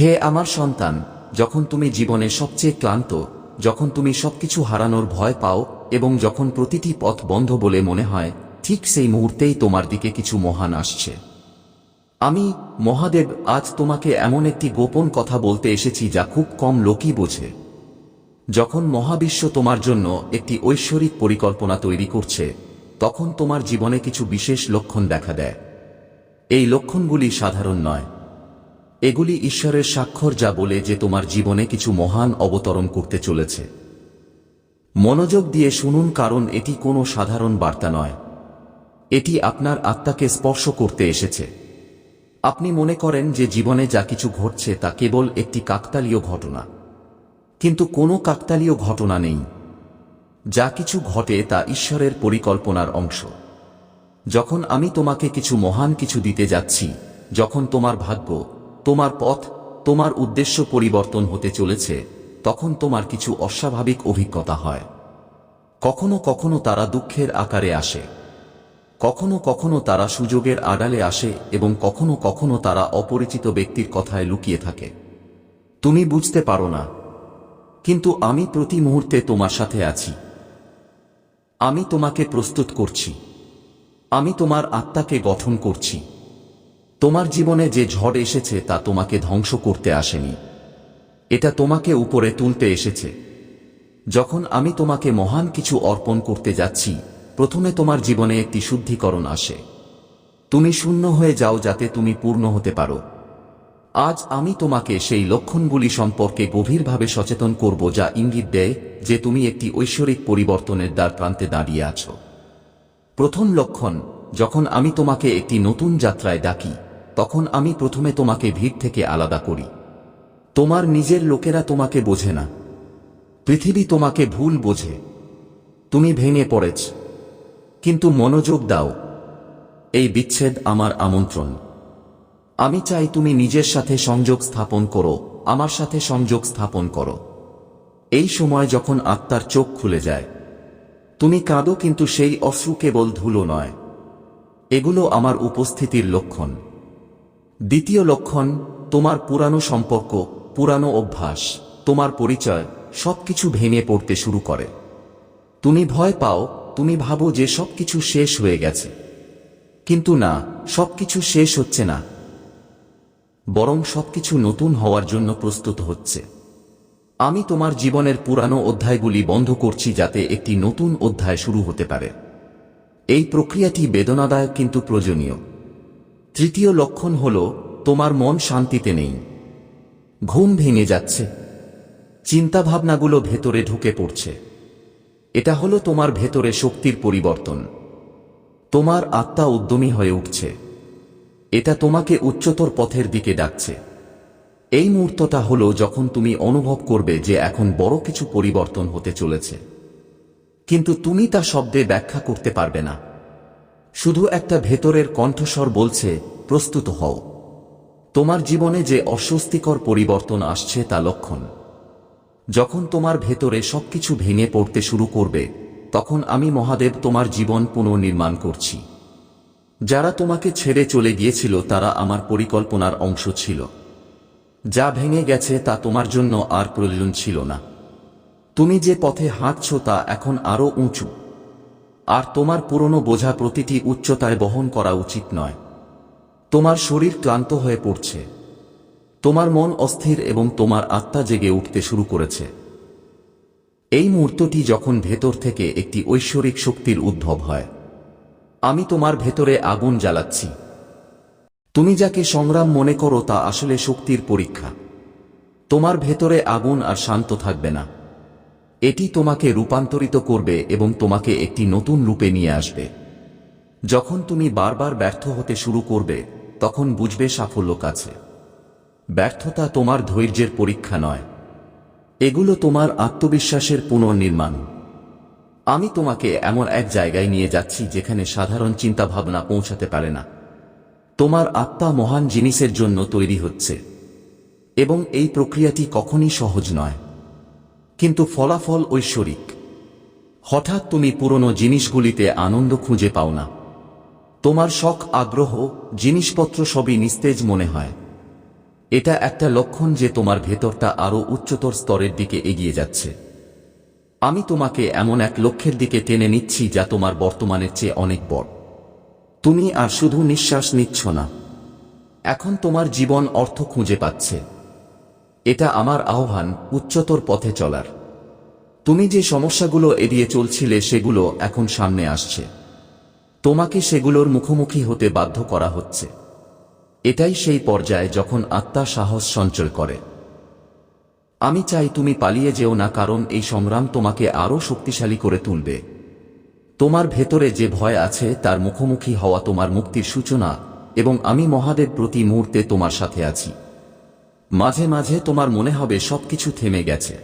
হে আমার সন্তান, যখন তুমি জীবনে সবচেয়ে ক্লান্ত, যখন তুমি সবকিছু হারানোর ভয় পাও এবং যখন প্রতিটি পথ বন্ধ বলে মনে হয়, ঠিক সেই মুহূর্তেই তোমার দিকে কিছু মহান আসছে। আমি, মহাদেব, আজ তোমাকে এমন একটি গোপন কথা বলতে এসেছি যা খুব কম লোকই বোঝে। যখন মহাবিশ্ব তোমার জন্য একটি ঐশ্বরিক পরিকল্পনা তৈরি করছে, তখন তোমার জীবনে কিছু বিশেষ লক্ষণ দেখা দেয়। এই লক্ষণগুলি সাধারণ নয়। এগুলি ঈশ্বরের স্বাক্ষর যা বলে যে তোমার জীবনে কিছু মহান অবতরণ করতে চলেছে। মনোযোগ দিয়ে শুনুন, কারণ এটি কোনো সাধারণ বার্তা নয়। এটি আপনার আত্মাকে স্পর্শ করতে এসেছে। আপনি মনে করেন যে জীবনে যা কিছু ঘটছে তা কেবল একটি কাকতালীয় ঘটনা। কিন্তু কোনো কাকতালীয় ঘটনা নেই। যা কিছু ঘটে তা ঈশ্বরের পরিকল্পনার অংশ। যখন আমি তোমাকে কিছু মহান কিছু দিতে যাচ্ছি, যখন তোমার ভাগ্য তোমার পথ, তোমার উদ্দেশ্য পরিবর্তন হতে চলেছে, তখন তোমার কিছু অস্বাভাবিক অভিজ্ঞতা হয়। কখনো কখনো তারা দুঃখের আকারে আসে। কখনো কখনো তারা সুযোগের আড়ালে আসে এবং কখনো কখনো তারা অপরিচিত ব্যক্তির কথায় লুকিয়ে থাকে। তুমি বুঝতে পারো না। কিন্তু আমি প্রতি মুহূর্তে তোমার সাথে আছি। আমি তোমাকে প্রস্তুত করছি। আমি তোমার আত্মাকে গঠন করছি। তোমার জীবনে যে ঝড় এসেছে তা তোমাকে ধ্বংস করতে আসেনি। এটা তোমাকে উপরে তুলতে এসেছে। যখন আমি তোমাকে মহান কিছু অর্পণ করতে যাচ্ছি, প্রথমে তোমার জীবনে একটি শুদ্ধিকরণ আসে। তুমি শূন্য হয়ে যাও যাতে তুমি পূর্ণ হতে পারো। আজ আমি তোমাকে সেই লক্ষণগুলি সম্পর্কে গভীরভাবে সচেতন করব যা ইঙ্গিত দেয় যে তুমি একটি ঐশ্বরিক পরিবর্তনের দ্বার প্রান্তে দাঁড়িয়ে আছো। প্রথম লক্ষণ, যখন আমি তোমাকে একটি নতুন যাত্রায় ডাকি তখন আমি প্রথমে তোমাকে ভিড় থেকে আলাদা করি। তোমার নিজের লোকেরা তোমাকে বোঝে না। পৃথিবী তোমাকে ভুল বোঝে। তুমি ভেঙে পড়েছ। কিন্তু মনোযোগ দাও। এই বিচ্ছেদ আমার আমন্ত্রণ। আমি চাই তুমি নিজের সাথে সংযোগ স্থাপন করো, আমার সাথে সংযোগ স্থাপন করো। এই সময় যখন আত্মার চোখ খুলে যায়, তুমি কাঁদো কিন্তু সেই অশ্রু কেবল ধুলো নয়। এগুলো আমার উপস্থিতির লক্ষণ। দ্বিতীয় লক্ষণ, তোমার পুরানো সম্পর্ক, পুরানো অভ্যাস, তোমার পরিচয়, সবকিছু ভেঙে পড়তে শুরু করে। তুমি ভয় পাও, তুমি ভাবো যে সবকিছু শেষ হয়ে গেছে। কিন্তু না, সবকিছু শেষ হচ্ছে না। বরং সবকিছু নতুন হওয়ার জন্য প্রস্তুত হচ্ছে। আমি তোমার জীবনের পুরানো অধ্যায়গুলি বন্ধ করছি যাতে একটি নতুন অধ্যায় শুরু হতে পারে। এই প্রক্রিয়াটি বেদনাদায়ক কিন্তু প্রয়োজনীয়। তৃতীয় লক্ষণ হল, তোমার মন শান্তিতে নেই। ঘুম ভেঙে যাচ্ছে। চিন্তাভাবনাগুলো ভেতরে ঢুকে পড়ছে। এটা হলো তোমার ভেতরে শক্তির পরিবর্তন। তোমার আত্মা উদ্যমী হয়ে উঠছে। এটা তোমাকে উচ্চতর পথের দিকে ডাকছে। এই মুহূর্তটা হলো যখন তুমি অনুভব করবে যে এখন বড় কিছু পরিবর্তন হতে চলেছে। কিন্তু তুমি তা শব্দে ব্যাখ্যা করতে পারবে না। শুধু একটা ভেতরের কণ্ঠস্বর বলছে, প্রস্তুত হও। তোমার জীবনে যে অস্বস্তিকর পরিবর্তন আসছে তা লক্ষণ। যখন তোমার ভেতরে সবকিছু ভেঙে পড়তে শুরু করবে, তখন আমি মহাদেব তোমার জীবন পুনর্নির্মাণ করছি। যারা তোমাকে ছেড়ে চলে গিয়েছিল, তারা আমার পরিকল্পনার অংশ ছিল। যা ভেঙে গেছে তা তোমার জন্য আর প্রয়োজন ছিল না। তুমি যে পথে হাঁটছ তা এখন আরও উঁচু। আর তোমার পুরনো বোঝা প্রতিটি উচ্চতায় বহন করা উচিত নয়। তোমার শরীর ক্লান্ত হয়ে পড়ছে। তোমার মন অস্থির এবং তোমার আত্মা জেগে উঠতে শুরু করেছে। এই মুহূর্তটি যখন ভেতর থেকে একটি ঐশ্বরিক শক্তির উদ্ভব হয়। আমি তোমার ভেতরে আগুন জ্বালাচ্ছি। তুমি যাকে সংগ্রাম মনে করো তা আসলে শক্তির পরীক্ষা। তোমার ভেতরে আগুন আর শান্ত থাকবে না। এটি তোমাকে রূপান্তরিত করবে এবং তোমাকে একটি নতুন রূপে নিয়ে আসবে। যখন তুমি বারবার ব্যর্থ হতে শুরু করবে, তখন বুঝবে সাফল্য কাছে। ব্যর্থতা তোমার ধৈর্যের পরীক্ষা নয়। এগুলো তোমার আত্মবিশ্বাসের পুনর্নির্মাণ। আমি তোমাকে এমন এক জায়গায় নিয়ে যাচ্ছি যেখানে সাধারণ চিন্তাভাবনা পৌঁছাতে পারে না। তোমার আত্মা মহান জিনিসের জন্য তৈরি হচ্ছে। এবং এই প্রক্রিয়াটি কখনই সহজ নয়। কিন্তু ফলাফল ঐশ্বরিক। হঠাৎ তুমি পুরনো জিনিসগুলিতে আনন্দ খুঁজে পাও না। তোমার শখ, আগ্রহ, জিনিসপত্র সবই নিস্তেজ মনে হয়। এটা একটা লক্ষণ যে তোমার ভেতরটা আরও উচ্চতর স্তরের দিকে এগিয়ে যাচ্ছে। আমি তোমাকে এমন এক লক্ষ্যের দিকে টেনে নিচ্ছি যা তোমার বর্তমানের চেয়ে অনেক বড়। তুমি আর শুধু নিঃশ্বাস নিচ্ছ না। এখন তোমার জীবন অর্থ খুঁজে পাচ্ছে। এটা আমার আহ্বান উচ্চতর পথে চলার। তুমি যে সমস্যাগুলো এড়িয়ে চলছিলে সেগুলো এখন সামনে আসছে। তোমাকে সেগুলোর মুখোমুখি হতে বাধ্য করা হচ্ছে। এটাই সেই পর্যায়ে যখন আত্মা সাহস সঞ্চয় করে। আমি চাই তুমি পালিয়ে যেও না কারণ এই সংগ্রাম তোমাকে আরও শক্তিশালী করে তুলবে। তোমার ভেতরে যে ভয় আছে তার মুখোমুখি হওয়া তোমার মুক্তির সূচনা এবং আমি মহাদেব প্রতি মুহূর্তে তোমার সাথে আছি। মাঝে মাঝে তোমার মনে হবে সবকিছু থেমে গেছে।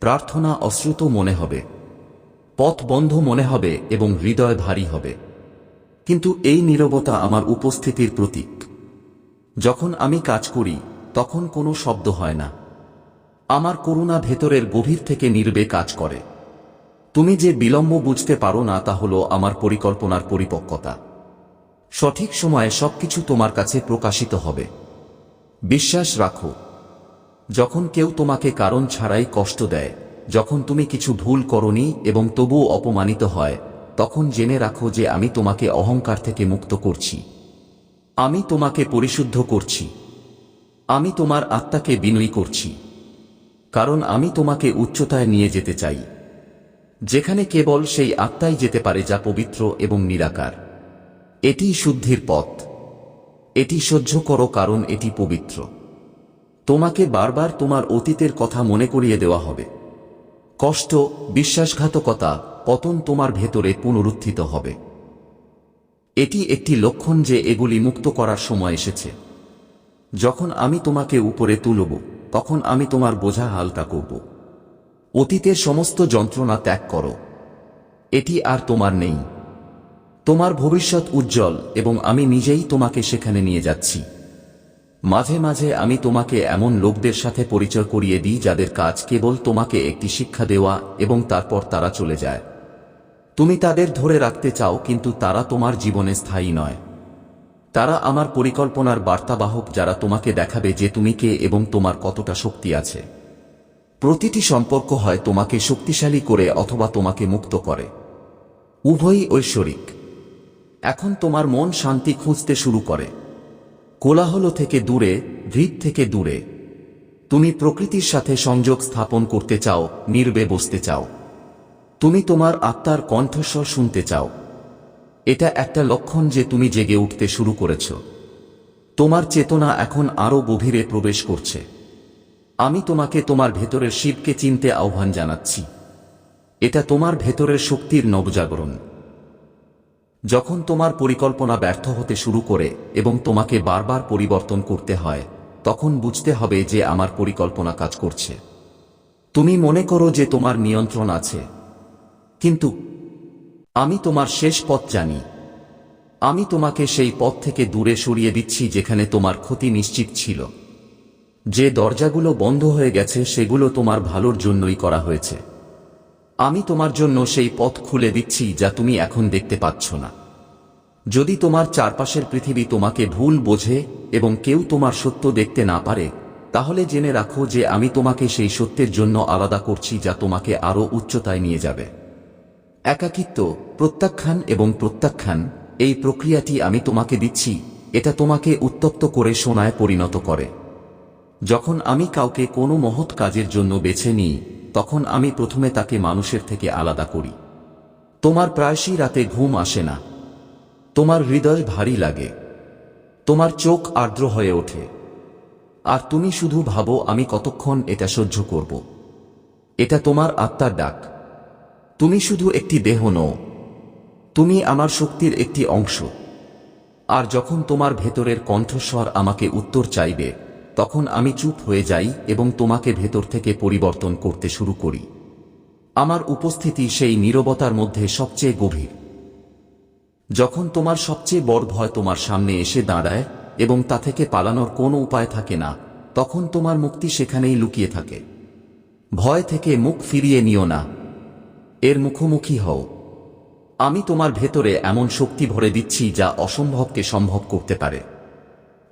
প্রার্থনা অশ্রুত মনে হবে। পথ বন্ধ মনে হবে এবং হৃদয় ভারী হবে। কিন্তু এই নীরবতা আমার উপস্থিতির প্রতীক। যখন আমি কাজ করি, তখন কোনো শব্দ হয় না। আমার করুণা ভেতরের গভীর থেকে নির্বে কাজ করে। তুমি যে বিলম্ব বুঝতে পারো না, তা হলো আমার পরিকল্পনার পরিপক্কতা। সঠিক সময়ে সবকিছু তোমার কাছে প্রকাশিত হবে। বিশ্বাস রাখো। যখন কেউ তোমাকে কারণ ছাড়াই কষ্ট দেয়, যখন তুমি কিছু ভুল করনি এবং তবুও অপমানিত হয়, তখন জেনে রাখো যে আমি তোমাকে অহংকার থেকে মুক্ত করছি। আমি তোমাকে পরিশুদ্ধ করছি। আমি তোমার আত্মাকে বিনয়ী করছি। কারণ আমি তোমাকে উচ্চতায় নিয়ে যেতে চাই। যেখানে কেবল সেই আত্মাই যেতে পারে যা পবিত্র এবং নিরাকার। এটি শুদ্ধির পথ। এটি সহ্য করো কারণ এটি পবিত্র। তোমাকে বারবার তোমার অতীতের কথা মনে করিয়ে দেওয়া হবে। কষ্ট, বিশ্বাসঘাতকতা, পতন তোমার ভেতরে পুনরুত্থিত হবে। এটি একটি লক্ষণ যে এগুলি মুক্ত করার সময় এসেছে। যখন আমি তোমাকে উপরে তুলব, তখন আমি তোমার বোঝা হালকা করব। অতীতের সমস্ত যন্ত্রণা ত্যাগ করো। এটি আর তোমার নেই। তোমার ভবিষ্যৎ উজ্জ্বল এবং আমি নিজেই তোমাকে সেখানে নিয়ে যাচ্ছি। মাঝে মাঝে আমি তোমাকে এমন লোকদের সাথে পরিচয় করিয়ে দিই যাদের কাজ কেবল তোমাকে একটি শিক্ষা দেওয়া এবং তারপর তারা চলে যায়। তুমি তাদের ধরে রাখতে চাও কিন্তু তারা তোমার জীবনে স্থায়ী নয়। তারা আমার পরিকল্পনার বার্তাবাহক যারা তোমাকে দেখাবে যে তুমি কে এবং তোমার কতটা শক্তি আছে। প্রতিটি সম্পর্ক হয় তোমাকে শক্তিশালী করে অথবা তোমাকে মুক্ত করে। উভয়ই ঐশ্বরিক। এখন তোমার মন শান্তি খুঁজতে শুরু করে। কোলাহল থেকে দূরে ভিড় থেকে দূরে। তুমি প্রকৃতির সাথে সংযোগ স্থাপন করতে চাও, নির্বে বসতে চাও। তুমি তোমার আত্মার কণ্ঠস্বর শুনতে চাও। এটা একটা লক্ষণ যে তুমি জেগে উঠতে শুরু করেছ। তোমার চেতনা এখন আরও গভীরে প্রবেশ করছে। আমি তোমাকে তোমার ভেতরের শিবকে চিনতে আহ্বান জানাচ্ছি। এটা তোমার ভেতরের শক্তির নবজাগরণ। যখন তোমার পরিকল্পনা ব্যর্থ হতে শুরু করে এবং তোমাকে বারবার পরিবর্তন করতে হয়, তখন বুঝতে হবে যে আমার পরিকল্পনা কাজ করছে। তুমি মনে করো যে তোমার নিয়ন্ত্রণ আছে। কিন্তু আমি তোমার শেষ পথ জানি। আমি তোমাকে সেই পথ থেকে দূরে সরিয়ে দিচ্ছি যেখানে তোমার ক্ষতি নিশ্চিত ছিল। যে দরজাগুলো বন্ধ হয়ে গেছে, সেগুলো তোমার ভালোর জন্যই করা হয়েছে। আমি তোমার জন্য সেই পথ খুলে দিচ্ছি যা তুমি এখন দেখতে পাচ্ছ না। যদি তোমার চারপাশের পৃথিবী তোমাকে ভুল বোঝে এবং কেউ তোমার সত্য দেখতে না পারে, তাহলে জেনে রাখো যে আমি তোমাকে সেই সত্যের জন্য আলাদা করছি যা তোমাকে আরও উচ্চতায় নিয়ে যাবে। একাকিত্ব, প্রত্যাখ্যান এবং প্রত্যাখ্যান, এই প্রক্রিয়াটি আমি তোমাকে দিচ্ছি, এটা তোমাকে উত্তপ্ত করে সোনায় পরিণত করে। যখন আমি কাউকে কোনো মহৎ কাজের জন্য বেছে নিই তখন আমি প্রথমে তাকে মানুষের থেকে আলাদা করি। তোমার প্রায়শই রাতে ঘুম আসে না। তোমার হৃদয় ভারী লাগে। তোমার চোখ আর্দ্র হয়ে ওঠে। আর তুমি শুধু ভাবো, আমি কতক্ষণ এটা সহ্য করব। এটা তোমার আত্মার ডাক। তুমি শুধু একটি দেহ নও। তুমি আমার শক্তির একটি অংশ। আর যখন তোমার ভেতরের কণ্ঠস্বর আমাকে উত্তর চাইবে তখন আমি চুপ হয়ে যাই এবং তোমাকে ভেতর থেকে পরিবর্তন করতে শুরু করি। আমার উপস্থিতি সেই নীরবতার মধ্যে সবচেয়ে গভীর। যখন তোমার সবচেয়ে বড় ভয় তোমার সামনে এসে দাঁড়ায় এবং তা থেকে পালানোর কোনো উপায় থাকে না, তখন তোমার মুক্তি সেখানেই লুকিয়ে থাকে। ভয় থেকে মুখ ফিরিয়ে নিও না। এর মুখোমুখি হও। আমি তোমার ভেতরে এমন শক্তি ভরে দিচ্ছি যা অসম্ভবকে সম্ভব করতে পারে।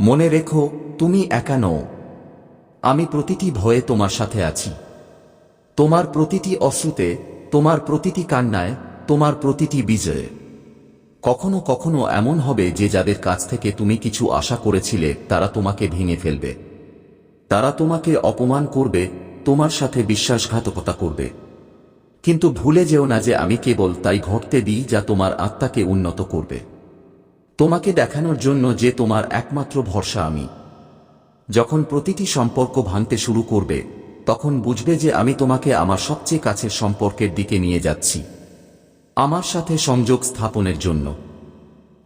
মনে রেখো, তুমি একা নও। আমি প্রতিটি ভয়ে তোমার সাথে আছি। তোমার প্রতিটি অশ্রুতে, তোমার প্রতিটি কান্নায়, তোমার প্রতিটি বিজয়ে। কখনো কখনো এমন হবে যে যাদের কাছ থেকে তুমি কিছু আশা করেছিলে, তারা তোমাকে ভেঙে ফেলবে। তারা তোমাকে অপমান করবে, তোমার সাথে বিশ্বাসঘাতকতা করবে। কিন্তু ভুলে যেও না যে আমি কেবল তাই ঘটতে দিই যা তোমার আত্মাকে উন্নত করবে। তোমাকে দেখানোর জন্য যে তোমার একমাত্র ভরসা আমি। যখন প্রতিটি সম্পর্ক ভাঙতে শুরু করবে, তখন বুঝবে যে আমি তোমাকে আমার সবচেয়ে কাছের সম্পর্কের দিকে নিয়ে যাচ্ছি। আমার সাথে সংযোগ স্থাপনের জন্য।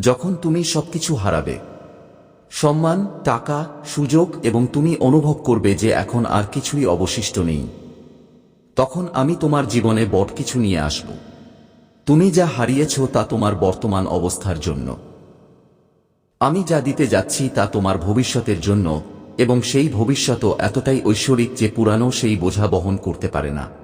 যখন তুমি সবকিছু হারাবে, সম্মান, টাকা, সুযোগ এবং তুমি অনুভব করবে যে এখন আর কিছুই অবশিষ্ট নেই। তখন আমি তোমার জীবনে বট কিছু নিয়ে আসব। তুমি যা হারিয়েছ তা তোমার বর্তমান অবস্থার জন্য। আমি যা দিতে যাচ্ছি তা তোমার ভবিষ্যতের জন্য, এবং সেই ভবিষ্যৎও এতটাই ঐশ্বরিক যে পুরানো সেই বোঝা বহন করতে পারে না।